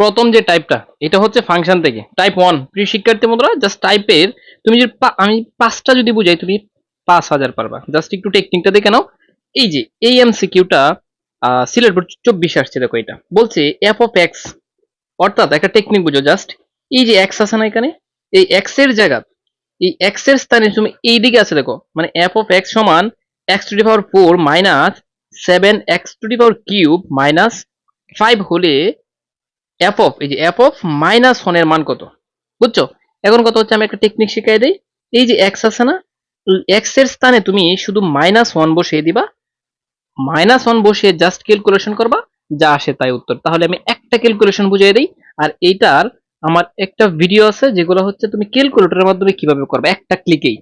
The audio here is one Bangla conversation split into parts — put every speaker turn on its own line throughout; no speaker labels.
প্রথম যে টাইপটা এটা হচ্ছে ফাংশন থেকে। টাইপ ওয়ান প্রিয় শিক্ষার্থী বন্ধুরা জাস্ট টাইপের তুমি যদি আমি পাঁচটা যদি বুঝাই, তুমি পাঁচ হাজার পারবা। জাস্ট একটু টেকনিকটা দেখে নাও। এই যে এই এমসিকিউটা সিলেট বোর্ড চব্বিশ আসছে, দেখো এটা। বলছে এফ অফ এক্স অর্থাৎ একটা টেকনিক বুঝো জাস্ট এই যে এক্স আছে না এখানে? এই এক্সের জায়গা, এই এক্সের স্থানে তুমি এই দিকে আছে, দেখো। মানে এফ অফ এক্স সমান X to the power four minus seven X to the power cube minus five হলে এফ অফ এই যে এফ অফ মাইনাস ওয়ানের মান কত? বুঝছ? এখন কত হচ্ছে? আমি একটা টেকনিক শিখাই দিই। এই যে এক্স আছে না এক্সের স্থানে তুমি শুধু মাইনাস ওয়ান বসিয়ে দিবা। মাইনাস ওয়ান বসিয়ে জাস্ট ক্যালকুলেশন করবা, যা আসে তাই উত্তর। তাহলে আমি একটা ক্যালকুলেশন বুঝিয়ে দিই। আর এইটার আমার একটা ভিডিও আছে, যেগুলো হচ্ছে তুমি ক্যালকুলেটরের মাধ্যমে কীভাবে করবে। একটা ক্লিকেই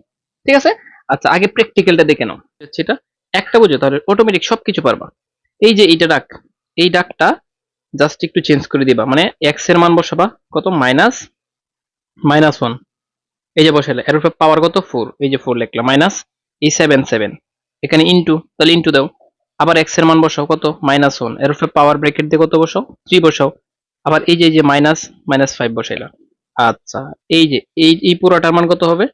ঠিক আছে? আচ্ছা আগে প্র্যাকটিক্যালটা দেখে নাও। এটা একটা বুঝো, তাহলে অটোমেটিক সবকিছু পারবা। এই যে এইটা ডাক এই ডাকটা জাস্ট একটু চেঞ্জ করে দিবা। মানে এক্সের মান বসাবা। কত? মাইনাস মাইনাস ওয়ান এই যে বসালে এর উপর পাওয়ার কত? ফোর এই যে ফোর লিখলাম। মাইনাস এই সেভেন সেভেন এখানে ইন্টু তাহলে ইন্টু দাও। আবার এক্সের মান বসাও। কত? মাইনাস ওয়ানের উপরে পাওয়ার ব্র্যাকেট দিয়ে কত বসাও? থ্রি বসাও। আবার এই যে যে মাইনাস মাইনাস ফাইভ বসাইলাম। আচ্ছা এই যে, এই এই পুরোটার মান কত হবে?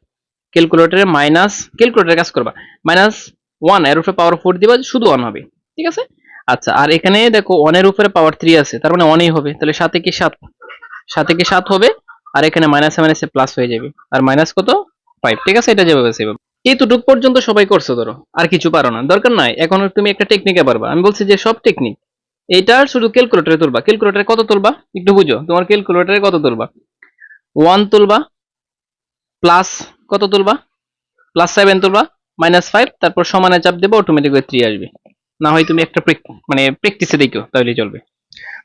ক্যালকুলেটরে মাইনাস ক্যালকুলেটরে কাজ করবা। মাইনাস ওয়ানের উপরে পাওয়ার ফোর দিবা, শুধু ওয়ান হবে। ঠিক আছে? আচ্ছা আর এখানে দেখো ওয়ানের উপরে পাওয়ার থ্রি আছে, তার মানে ওয়ানই হবে, তাহলে সাথে কি সাত? সাথে কি সাত হবে? আর এখানে মাইনাসে মাইনাসে প্লাস হয়ে যাবে, আর মাইনাস কত? ফাইভ ঠিক আছে? এটা যেভাবে সেভাবে এইটুক পর্যন্ত সবাই করছ ধরো, আর কিছু পারো না, দরকার নাই, এখন তুমি একটা টেকনিকে পারবা, আমি বলছি যে সব টেকনিক এইটার শুধু ক্যালকুলেটরে তুলবা ক্যালকুলেটরে কত তুলবা? একটু বুঝো, তোমার ক্যালকুলেটরে কত তুলবা? ওয়ান তুলবা প্লাস কত তুলবা? প্লাস সেভেন তুলবা মাইনাস ফাইভ তারপর সমানে চাপ দেবো অটোমেটিক থ্রি আসবে। না হয় তুমি একটা মানে প্র্যাকটিসে দেখো তাহলে চলবে।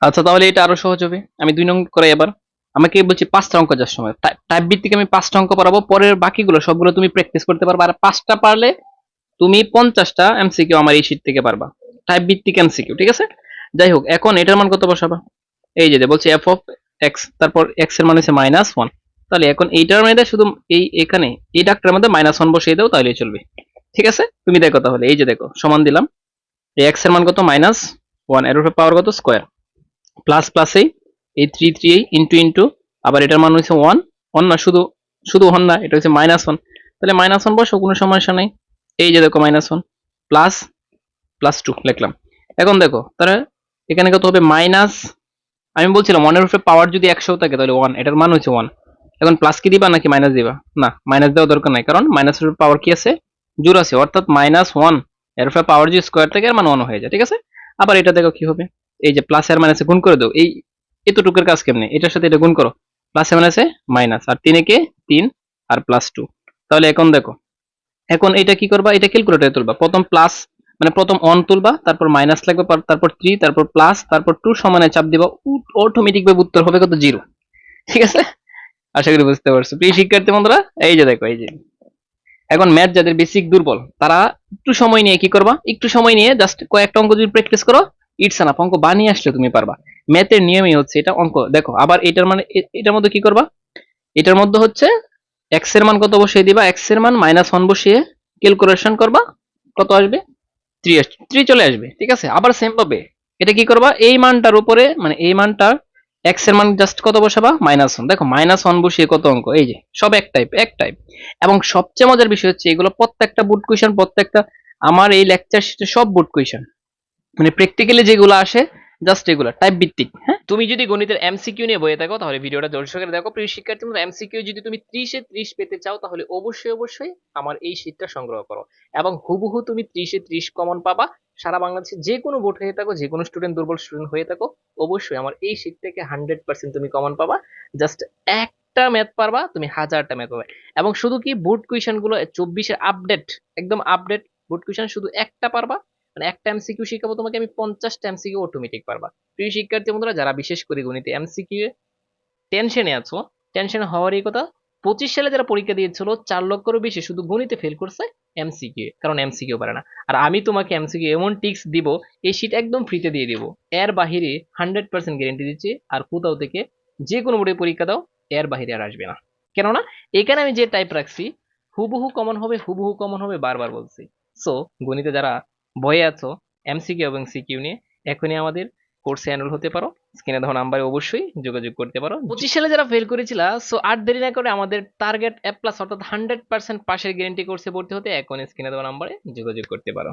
আচ্ছা তাহলে এটা আরও সহজ হবে। আমি দুই নং করে এবার আমাকে বলছি পাঁচটা অঙ্ক যার সময়। টাইপ ভিত্তিক আমি পাঁচটা অঙ্ক পড়াবো। পরের বাকিগুলো সবগুলো তুমি প্র্যাকটিস করতে পারবা। আর পাঁচটা পারলে তুমি পঞ্চাশটা এমসিকিউ আমার এই শীট থেকে পারবা। টাইপ ভিত্তিক এমসিকিউ ঠিক আছে? যাই হোক, এখন এটার মান কত বসাবা? এই যে বলছি এফ অফ এক্স তারপর এক্সের মান হচ্ছে মাইনাস ওয়ান তাহলে এখন এইটার মধ্যে শুধু এই এখানে, এই ডাক্তারের মধ্যে মাইনাস ওয়ান বসিয়ে দাও তাহলে চলবে। ঠিক আছে? তুমি দেখো তাহলে। এই যে দেখো, সমান দিলাম। এক্সের মান কত? মাইনাস ওয়ানের উপরে পাওয়ার কত? স্কোয়ার প্লাস প্লাস এই থ্রি থ্রি ইন্টু ইন্টু আবার এটার মান হচ্ছে ওয়ান ওয়ান না, শুধু শুধু ওয়ান না, এটা হচ্ছে মাইনাস ওয়ান তাহলে মাইনাস ওয়ান বসো কোনো সমস্যা নেই। এই যে দেখো minus one plus plus two লিখলাম। এখন দেখো, তাহলে এখানে কত হবে? মাইনাস আমি বলছিলাম ওয়ানের উপরে পাওয়ার যদি একশো থাকে, তাহলে ওয়ান এটার মান হচ্ছে ওয়ান এখন প্লাস কি দিবা নাকি মাইনাস দিবা? না মাইনাস দেওয়া দরকার নাই, কারণ মাইনাস এর পাওয়ার কি আছে? জোর আছে, অর্থাৎ মাইনাস ওয়ান এর উপরে পাওয়ার যদি স্কোয়ার থাকে এর মান ওয়ান হয়ে যায়, ঠিক আছে? আবার এটা দেখো কি হবে? এই যে প্লাস আর মাইনাসে গুণ করে দাও, এই এতটুকুর কাজ কেমনে? এটার সাথে এটা গুণ করো প্লাসে মাইনাসে মাইনাস আর তিনে কে তিন, আর প্লাস টু তাহলে এখন দেখো, এখন এটা কি করবা? এটা ক্যালকুলেটরে তুলবা। প্রথম প্লাস মানে প্রথম অন তুলবা, তারপর মাইনাস লাগবে তারপর থ্রি তারপর প্লাস তারপর টু সমানে চাপ দিবা অটোমেটিক ভাবে উত্তর হবে কত? জিরো ঠিক আছে? আশা করি বুঝতে পারছ। প্রিয় শিক্ষার্থী বন্ধুরা, এই যে দেখো, এই যে এখন ম্যাথ যাদের বেসিক দুর্বল, তারা একটু সময় নিয়ে কি করবা? একটু সময় নিয়ে জাস্ট কয়েকটা অঙ্ক যদি প্র্যাকটিস করো ইটস আনাফ অঙ্ক বানিয়ে আসলে তুমি পারবা। ম্যাথের নিয়মই হচ্ছে এটা অঙ্ক। দেখো, আবার এটার মানে এটার মধ্যে কি করবা? এটার মধ্যে হচ্ছে এক্সের মান কত বসিয়ে দিবা? এক্সের মান মাইনাস ওয়ান বসিয়ে ক্যালকুলেশন করবা। কত আসবে? থ্রি থ্রি চলে আসবে, ঠিক আছে? আবার সেম ভাবে এটা কি করবা? এই মানটার উপরে মানে এই মানটার এক্সের মান জাস্ট কত বসাবা? মাইনাস ওয়ান দেখো মাইনাস ওয়ান বসিয়ে কত অঙ্ক? এই যে, সব এক টাইপ এক টাইপ এবং সবচেয়ে মজার বিষয় হচ্ছে, এগুলো প্রত্যেকটা বুট কুইশন প্রত্যেকটা, আমার এই লেকচার শিটে সব বুট কুইশন মানে প্র্যাকটিক্যালি যেগুলো আসে জাস্ট এগুলো টাইপ ভিত্তিক হ্যাঁ? তুমি যদি গণিতের এমসিকিউ নিয়ে বইয়ে থাকো, তাহলে ভিডিওটা দর্শক করে দেখো। প্রিয় শিক্ষার্থী বন্ধুরা এমসিকিউ যদি তুমি ত্রিশে ত্রিশ পেতে চাও, তাহলে অবশ্যই অবশ্যই আমার এই শীটটা সংগ্রহ করো। এবং হুবহু তুমি ত্রিশে ত্রিশ কমন পাবা। সারা বাংলাদেশে যে কোনো বোর্ড হয়ে থাকো, যে কোনো স্টুডেন্ট দুর্বল স্টুডেন্ট হয়ে থাকো, অবশ্যই আমার এই শীট থেকে হান্ড্রেড পার্সেন্ট তুমি কমন পাবা। জাস্ট একটা ম্যাথ পারবা, তুমি হাজারটা ম্যাথ পাবে। এবং শুধু কি বোর্ড কুইশনগুলো চব্বিশের আপডেট একদম আপডেট বোর্ড কুইশন শুধু একটা পারবা। মানে একটা এমসিকিউ শিখাবো তোমাকে, আমি পঞ্চাশটা এমসিকিউ অটোমেটিক পারবা। প্রিয় শিক্ষার্থী বন্ধুরা, যারা বিশেষ করে গণিতে এমসিকিউ টেনশনে আছো টেনশন হওয়ারই কথা, পঁচিশ সালে যারা পরীক্ষা দিয়েছিল, চার লক্ষেরও বেশি শুধু গণিতে ফেল করছে এমসিকিউ কারণ এমসিকিউ পারে না। আর আমি তোমাকে এমসিকিউ এমন টিক্স দিব, এই শীট একদম ফ্রিতে দিয়ে দিব। এর বাহিরে হান্ড্রেড পার্সেন্ট গ্যারেন্টি দিচ্ছি, আর কোথাও থেকে যে কোনো বোর্ডে পরীক্ষা দাও, এর বাহিরে আর আসবে না। কেননা, এখানে আমি যে টাইপ রাখছি, হুবহু কমন হবে, হুবহু কমন হবে, বারবার বলছি। সো গণিতে যারা ভয়ে আছো এমসিকিউ এবং সিকিউ নিয়ে। এখনই আমাদের কোর্সে এনরোল হতে পারো। স্ক্রিনে দেওয়া নাম্বারে অবশ্যই যোগাযোগ করতে পারো। পঁচিশ সালে যারা ফেল করেছিল সো আর দেরি না করে আমাদের টার্গেট অ্যাপ্লাস প্লাস অর্থাৎ হান্ড্রেড পার্সেন্ট পাশের গ্যারেন্টি কোর্সে ভর্তি হতে এখন স্ক্রিনে দেওয়া নাম্বারে যোগাযোগ করতে পারো।